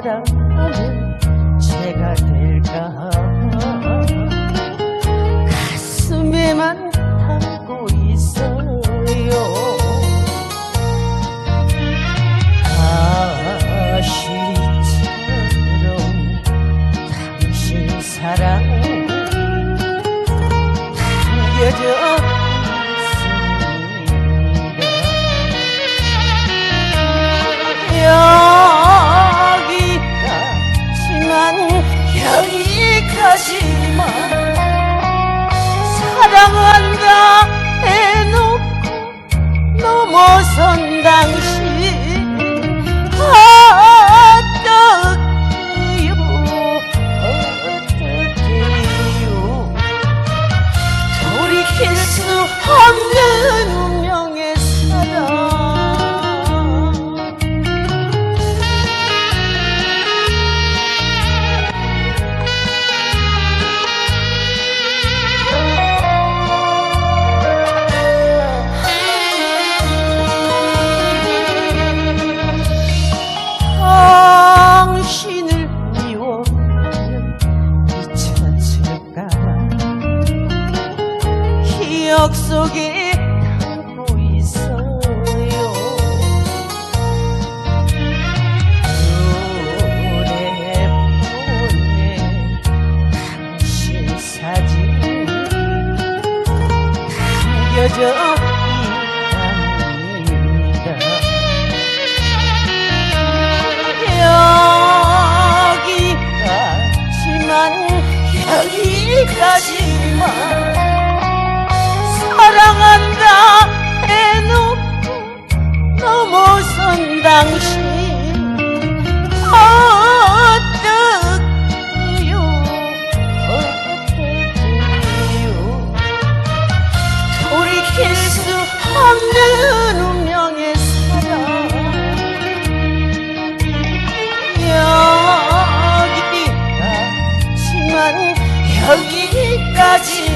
사랑하는 제가 될까 가슴에만 담고 있어요. 아시처럼 당신 사랑. 예, 당겨져 musun ben şimdi? 속에 가고 있어요. 휴대폰에 당신 사진. 담겨져 여기까지만 여기까지만 돌이킬 수 없는 운명의 사랑 여기까지만 여기까지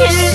어